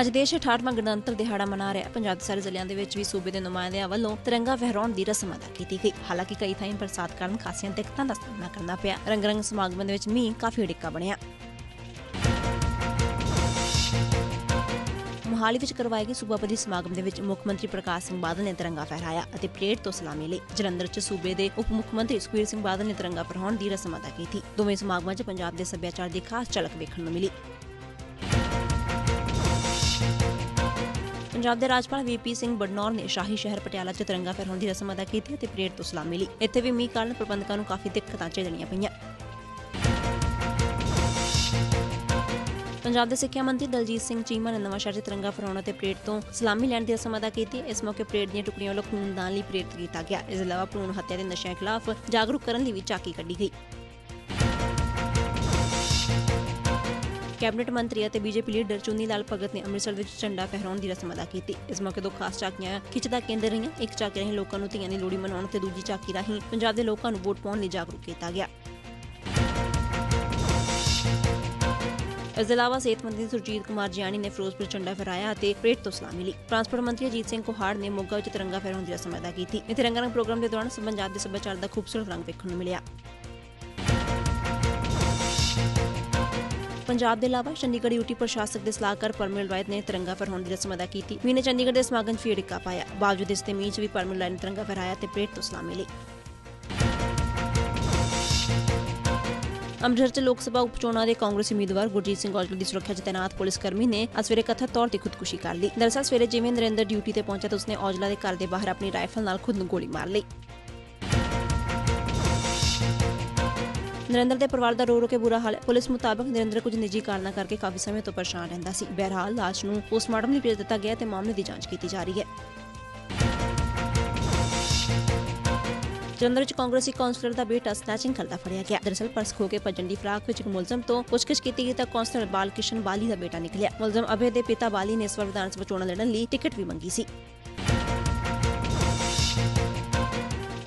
ਅੱਜ ਦੇਸ਼ 68ਵਾਂ ਗਣਤੰਤਰ ਦਿਹਾੜਾ ਮਨਾ ਰਿਹਾ ਪੰਜਾਬ ਦੇ ਸਾਰੇ ਜ਼ਿਲ੍ਹਿਆਂ ਦੇ ਵਿੱਚ ਵੀ ਸੂਬੇ ਦੇ ਨੁਮਾਇੰਦਿਆਂ ਵੱਲੋਂ ਤਿਰੰਗਾ ਫਹਿਰਾਉਣ ਦੀ ਰਸਮ ਅਦਾ ਕੀਤੀ ਗਈ। ਹਾਲਾਂਕਿ ਕਈ ਥਾਈਂ ਬਰਸਾਤ ਕਾਰਨ ਖਾਸੀਆਂ ਦਿੱਕਤਾਂ ਦਾ ਸਾਹਮਣਾ ਕਰਨਾ ਪਿਆ। ਰੰਗ ਰੰਗ ਦੇ ਵਿੱਚ ਮੀਂਹ ਕਾਫੀ ਅੜਿੱਕਾ ਬਣਿਆ। ਮੋਹਾਲੀ ਵਿੱਚ ਕਰਵਾਏ ਗਏ ਸੂਬਾ ਪੱਧਰੀ ਸਮਾਗਮ ਦੇ ਵਿੱਚ ਮੁੱਖ ਮੰਤਰੀ ਪ੍ਰਕਾਸ਼ ਸਿੰਘ ਬਾਦਲ ਨੇ ਤਿਰੰਗਾ ਫਹਿਰਾਇਆ ਅਤੇ ਪਰੇਡ ਤੋਂ ਸਲਾਮੀ ਲਈ ਜਲੰਧਰ 'ਚ ਸੂਬੇ ਦੇ ਉਪ ਮੁੱਖ ਮੰਤਰੀ ਸੁਖਬੀਰ ਸਿੰਘ ਬਾਦਲ ਨੇ ਤਿਰੰਗਾ ਫਹਿਰਾਉਣ ਦੀ ਰਸਮ ਅਦਾ ਕੀਤੀ। ਦੋਵੇਂ ਸਮਾਗਮਾਂ 'ਚ ਪੰਜਾਬ ਦੇ ਸੱਭਿਆਚਾਰ ਦੀ ਖਾਸ ਝਲਕ ਵੇਖਣ ਨੂੰ ਮਿਲੀ। ਪੰਜਾਬ ਦੇ ਰਾਜਪਾਲ ਵੀਪੀ ਸਿੰਘ ਬਡਨੌਰ ਨੇ ਸ਼ਾਹੀ ਸ਼ਹਿਰ ਪਟਿਆਲਾ 'ਚ ਤਿਰੰਗਾ ਫਹਿਰਾਉਣ ਦੀ ਰਸਮ ਅਦਾ ਕੀਤੀ ਅਤੇ ਪਰੇਡ ਤੋਂ ਸਲਾਮੀ ਲਈ। ਇੱਥੇ ਵੀ ਮੀਂਹ ਕਾਰਨ ਪ੍ਰਬੰਧਕਾਂ ਨੂੰ ਕਾਫੀ ਦਿੱਕਤਾਂ ਝੇਲਣੀਆਂ ਪਈਆਂ। ਪੰਜਾਬ ਦੇ ਸਿੱਖਿਆ ਮੰਤਰੀ ਦਲਜੀਤ ਸਿੰਘ ਚੀਮਾ ਨੇ ਨਵਾਂ ਸ਼ਹਿਰ 'ਚ ਤਿਰੰਗਾ ਫਹਿਰਾਉਣ ਅਤੇ ਪਰੇਡ ਤੋਂ ਸਲਾਮੀ ਲੈਣ ਦੀ ਰਸਮ ਅਦਾ ਕੀਤੀ। ਇਸ ਮੌਕੇ ਪਰੇਡ ਦੀਆਂ ਟੁਕੜੀਆਂ ਵੱਲੋਂ ਖੂਨਦਾਨ ਲਈ ਪ੍ਰੇਰਿਤ ਕੀਤਾ ਗਿਆ। ਇਸ ਤੋਂ ਇਲਾਵਾ ਭਰੂਣ ਹੱਤਿਆ ਦੇ ਨਸ਼ਿਆਂ ਖਿਲਾਫ ਜਾਗਰੂਕ ਕਰਨ ਲਈ ਵੀ ਝਾਕੀ ਕੱਢੀ ਗਈ। ਕੈਬਨਿਟ ਮੰਤਰੀ ਅਤੇ ਬੀਜੇਪੀ ਲੀਡਰ ਚੁੰਨੀ ਲਾਲ ਭਗਤ ਨੇ ਅੰਮ੍ਰਿਤਸਰ ਵਿੱਚ ਝੰਡਾ ਫਹਿਰਾਉਣ ਦੀ ਰਸਮ ਅਦਾ ਕੀਤੀ। ਇਸ ਮੌਕੇ ਦੋ ਖਾਸ ਝਾਕੀਆਂ ਖਿੱਚਦਾ ਕੇਂਦਰ ਰਹੀਆਂ। ਇੱਕ ਝਾਕੀ ਰਾਹੀਂ ਲੋਕਾਂ ਨੂੰ ਧੀਆਂ ਦੀ ਲੋਹੜੀ ਮਨਾਉਣ ਤੇ ਦੂਜੀ ਝਾਕੀ ਰਾਹੀਂ ਪੰਜਾਬ ਦੇ ਲੋਕਾਂ ਨੂੰ ਵੋਟ ਪਾਉਣ ਲਈ ਜਾਗਰੂਕ ਕੀਤਾ ਗਿਆ। ਇਸ ਦੇ ਇਲਾਵਾ ਸਿਹਤ ਮੰਤਰੀ ਸੁਰਜੀਤ ਕੁਮਾਰ ਜਿਆਣੀ ਨੇ ਫਿਰੋਜ਼ਪੁਰ ਝੰਡਾ ਫਹਿਰਾਇਆ ਅਤੇ ਪਰੇਡ ਤੋਂ ਸਲਾਮੀ ਲਈ ਟਰਾਂਸਪੋਰਟ ਮੰਤਰੀ ਅਜੀਤ ਸਿੰਘ ਕੋਹਾੜ ਨੇ ਮੋਗਾ ਵਿੱਚ ਤਿਰੰਗਾ ਫਹਿਰਾਉਣ ਦੀ ਰਸਮ ਅਦਾ ਕੀਤੀ। ਇਹ ਤਿਰੰਗਾ ਰੰਗ ਪ੍ਰੋਗਰਾਮ ਦੇ ਦੌਰਾਨ ਪੰਜਾਬ ਦੇ ਸੱਭਿਆਚਾਰ ਦਾ ਖੂਬਸੂਰਤ ਰੰਗ ਵੇਖਣ ਨੂੰ ਮਿਲਿਆ। ਪੰਜਾਬ ਦੇ ਇਲਾਵਾ ਚੰਡੀਗੜ੍ਹ ਯੂਟੀ ਪ੍ਰਸ਼ਾਸਕ ਦੇ ਸਲਾਹਕਾਰ ਪਰਮਿਲ ਰਾਇਤ ਨੇ ਤਿਰੰਗਾ ਫਹਿਰਾਉਣ ਦੀ ਰਸਮ ਅਦਾ ਕੀਤੀ। ਮੀਂਹ ਨੇ ਚੰਡੀਗੜ੍ਹ ਦੇ ਸਮਾਗਮ 'ਚ ਵੀ ਅੜਿੱਕਾ ਪਾਇਆ। ਬਾਵਜੂਦ ਇਸ ਤੇ ਮੀਂਹ 'ਚ ਵੀ ਪਰਮਿਲ ਰਾਇਤ ਨੇ ਤਿਰੰਗਾ ਫਹਿਰਾਇਆ ਤੇ ਪਰੇਡ ਤੋਂ ਸਲਾਮੀ ਲਈ। ਅੰਮ੍ਰਿਤਸਰ 'ਚ ਲੋਕ ਸਭਾ ਉਪ ਚੋਣਾਂ ਦੇ ਕਾਂਗਰਸੀ ਉਮੀਦਵਾਰ ਗੁਰਜੀਤ ਸਿੰਘ ਔਜਲਾ ਦੀ ਸੁਰੱਖਿਆ 'ਚ ਤੈਨਾਤ ਪੁਲਿਸ ਕਰਮੀ ਨੇ ਅੱਜ ਸਵੇਰੇ ਕਥਿਤ ਤੌਰ ਤੇ ਖੁਦਕੁਸ਼ੀ ਕਰ ਲਈ। ਦਰਅਸਲ ਸਵੇਰੇ ਜਿਵੇਂ ਨਰਿੰਦਰ ਡਿਊਟੀ ਤੇ ਪਹੁੰਚਿਆ ਤਾਂ ਉਸਨੇ ਔਜਲਾ ਦੇ ਘਰ ਦੇ ਬਾਹਰ ਆਪਣੀ ਰਾਈਫਲ ਨਾਲ ਖੁਦ ਨੂੰ ਗੋਲੀ ਮਾਰ ਲਈ। ਨਰਿੰਦਰ ਦੇ ਪਰਿਵਾਰ ਦਾ ਰੋ ਰੋ ਕੇ ਬੁਰਾ ਹਾਲ ਹੈ। ਪੁਲਿਸ ਮੁਤਾਬਕ ਨਰਿੰਦਰ ਕੁਝ ਨਿੱਜੀ ਕਾਰਨਾਂ ਕਰਕੇ ਕਾਫੀ ਸਮੇਂ ਤੋਂ ਪਰੇਸ਼ਾਨ ਰਹਿੰਦਾ ਸੀ। ਬਹਰਹਾਲ ਲਾਸ਼ ਨੂੰ ਪੋਸਟਮਾਰਟਮ ਲਈ ਭੇਜ ਦਿੱਤਾ ਗਿਆ ਤੇ ਮਾਮਲੇ ਦੀ ਜਾਂਚ ਕੀਤੀ ਜਾ ਰਹੀ ਹੈ। ਜਲੰਧਰ ਚ ਕਾਂਗਰਸੀ ਕਾਉਂਸਲਰ ਦਾ ਬੇਟਾ ਸਨੈਚਿੰਗ ਕਰਦਾ ਫੜਿਆ ਗਿਆ। ਦਰਅਸਲ ਪਰਸ ਖੋ ਕੇ ਭੱਜਣ ਦੀ ਫਰਾਕ ਵਿੱਚ ਇੱਕ ਮੁਲਜ਼ਮ ਤੋਂ ਪੁੱਛਗਿੱਛ ਕੀਤੀ ਗਈ ਤਾਂ ਕਾਉਂਸਲਰ ਬਾਲਕਿਸ਼ਨ ਬਾਲੀ ਦਾ ਬੇਟਾ ਨਿਕਲਿਆ। ਮੁਲਜ਼ਮ ਅਭੇ ਦੇ ਪਿਤਾ ਬਾਲੀ ਨੇ ਇਸ ਵਾਰ ਵਿਧਾਨ ਸਭਾ ਚੋਣਾਂ ਲੜਨ ਲਈ ਟਿਕਟ ਵੀ ਮੰਗੀ ਸੀ।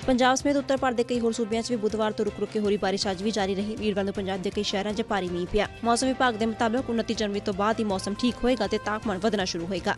ਪੰਜਾਬ ਸਮੇਤ ਉੱਤਰ ਭਾਰਤ ਦੇ ਕਈ ਹੋਰ ਸੂਬਿਆਂ 'ਚ ਵੀ ਬੁੱਧਵਾਰ ਤੋਂ ਰੁਕ-ਰੁਕ ਕੇ ਹੋ ਰਹੀ ਬਾਰਿਸ਼ ਅੱਜ ਵੀ ਜਾਰੀ ਰਹੀ। ਵੀਰਵਾਰ ਨੂੰ ਪੰਜਾਬ ਦੇ ਕਈ ਸ਼ਹਿਰਾਂ 'ਚ ਭਾਰੀ ਮੀਂਹ ਪਿਆ। ਮੌਸਮ ਵਿਭਾਗ ਦੇ ਮੁਤਾਬਕ 29 ਜਨਵਰੀ ਤੋਂ ਬਾਅਦ ਹੀ ਮੌਸਮ ਠੀਕ ਹੋਏਗਾ ਤੇ ਤਾਪਮਾਨ ਵਧਣਾ ਸ਼ੁਰੂ ਹੋਏਗਾ।